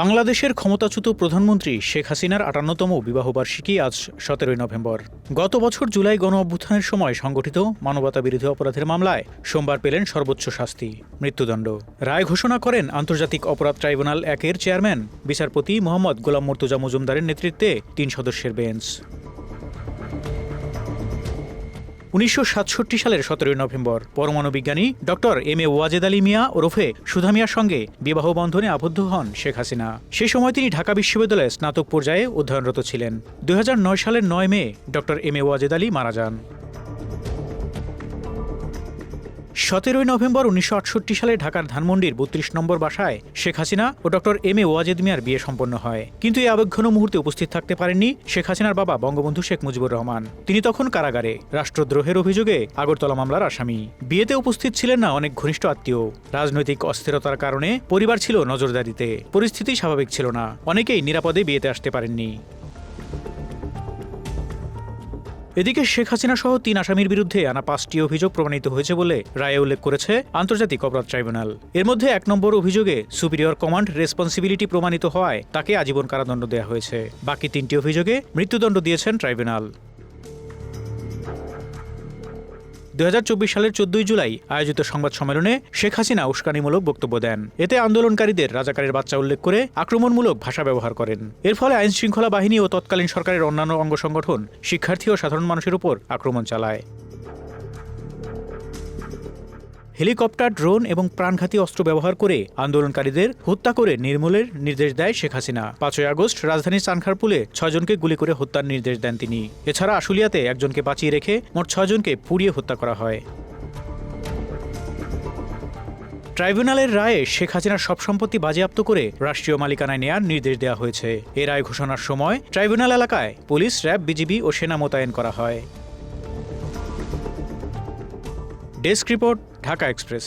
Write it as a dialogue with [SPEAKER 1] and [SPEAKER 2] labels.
[SPEAKER 1] বাংলাদেশের ক্ষমতাচ্যুত প্রধানমন্ত্রী শেখ হাসিনার আটান্নতম বিবাহবার্ষিকী আজ সতেরোই নভেম্বর। গত বছর জুলাই গণ অভ্যুত্থানের সময় সংগঠিত মানবতাবিরোধী অপরাধের মামলায় সোমবার পেলেন সর্বোচ্চ শাস্তি, মৃত্যুদণ্ড। রায় ঘোষণা করেন আন্তর্জাতিক অপরাধ ট্রাইব্যুনাল একের চেয়ারম্যান, বিচারপতি মোহাম্মদ গোলাম মর্তুজা মজুমদারের নেতৃত্বে তিন সদস্যের বেঞ্চ। উনিশশো সাতষট্টি সালের সতেরোই নভেম্বর পরমাণু বিজ্ঞানী doctor M A Wazed Ali Miah ওরফে সুধামিয়ার সঙ্গে বিবাহ বন্ধনে আবদ্ধ হন শেখ হাসিনা। সে সময় তিনি ঢাকা বিশ্ববিদ্যালয়ে স্নাতক পর্যায়ে অধ্যয়নরত ছিলেন। দু হাজার নয় সালের নয় মে doctor M A Wazed Ali মারা যান। সতেরোই নভেম্বর উনিশশো আটষট্টি সালে ঢাকার ধানমন্ডির বত্রিশ নম্বর বাসায় শেখ হাসিনা ও ডক্টর এম এ ওয়াজেদ মিয়ার বিয়ে সম্পন্ন হয়। কিন্তু এই আবেগঘন মুহূর্তে উপস্থিত থাকতে পারেননি শেখ হাসিনার বাবা বঙ্গবন্ধু শেখ মুজিবুর রহমান। তিনি তখন কারাগারে, রাষ্ট্রদ্রোহের অভিযোগে আগরতলা মামলার আসামি। বিয়েতে উপস্থিত ছিলেন না অনেক ঘনিষ্ঠ আত্মীয়। রাজনৈতিক অস্থিরতার কারণে পরিবার ছিল নজরদারিতে। পরিস্থিতি স্বাভাবিক ছিল না। অনেকেই নিরাপদে বিয়েতে আসতে পারেননি। এদিকে শেখ হাসিনা সহ তিন আসামির বিরুদ্ধে আনা পাঁচটি অভিযোগ প্রমাণিত হয়েছে বলে রায়ে উল্লেখ করেছে আন্তর্জাতিক অপরাধ ট্রাইব্যুনাল। এর মধ্যে এক নম্বর অভিযোগে সুপিরিয়র কমান্ড রেসপন্সিবিলিটি প্রমাণিত হওয়ায় তাকে আজীবন কারাদণ্ড দেওয়া হয়েছে। বাকি তিনটি অভিযোগে মৃত্যুদণ্ড দিয়েছেন ট্রাইব্যুনাল। দু হাজার চব্বিশ সালের চোদ্দই জুলাই আয়োজিত সংবাদ সম্মেলনে শেখ হাসিনা উস্কানিমূলক বক্তব্য দেন। এতে আন্দোলনকারীদের রাজাকারের বাচ্চা উল্লেখ করে আক্রমণমূলক ভাষা ব্যবহার করেন। এর ফলে আইন শৃঙ্খলা বাহিনী ও তৎকালীন সরকারের অন্যান্য অঙ্গ সংগঠন শিক্ষার্থী ও সাধারণ মানুষের উপর আক্রমণ চালায়। হেলিকপ্টার, ড্রোন এবং প্রাণঘাতী অস্ত্র ব্যবহার করে আন্দোলনকারীদের হত্যা করে নির্মূলের নির্দেশ দেয় শেখ হাসিনা। পাঁচই আগস্ট রাজধানীর চানখারপুলে ছয়জনকে গুলি করে হত্যার নির্দেশ দেন তিনি। এছাড়া আশুলিয়াতে একজনকে বাঁচিয়ে রেখে মোট ছয়জনকে পুড়িয়ে হত্যা করা হয়। ট্রাইব্যুনালের রায়ে শেখ হাসিনার সব সম্পত্তি বাজেয়াপ্ত করে রাষ্ট্রীয় মালিকানায় নেয়ার নির্দেশ দেওয়া হয়েছে। এ রায় ঘোষণার সময় ট্রাইব্যুনাল এলাকায় পুলিশ, র্যাব, বিজিবি ও সেনা মোতায়েন করা হয়। Desk report Dhaka Express.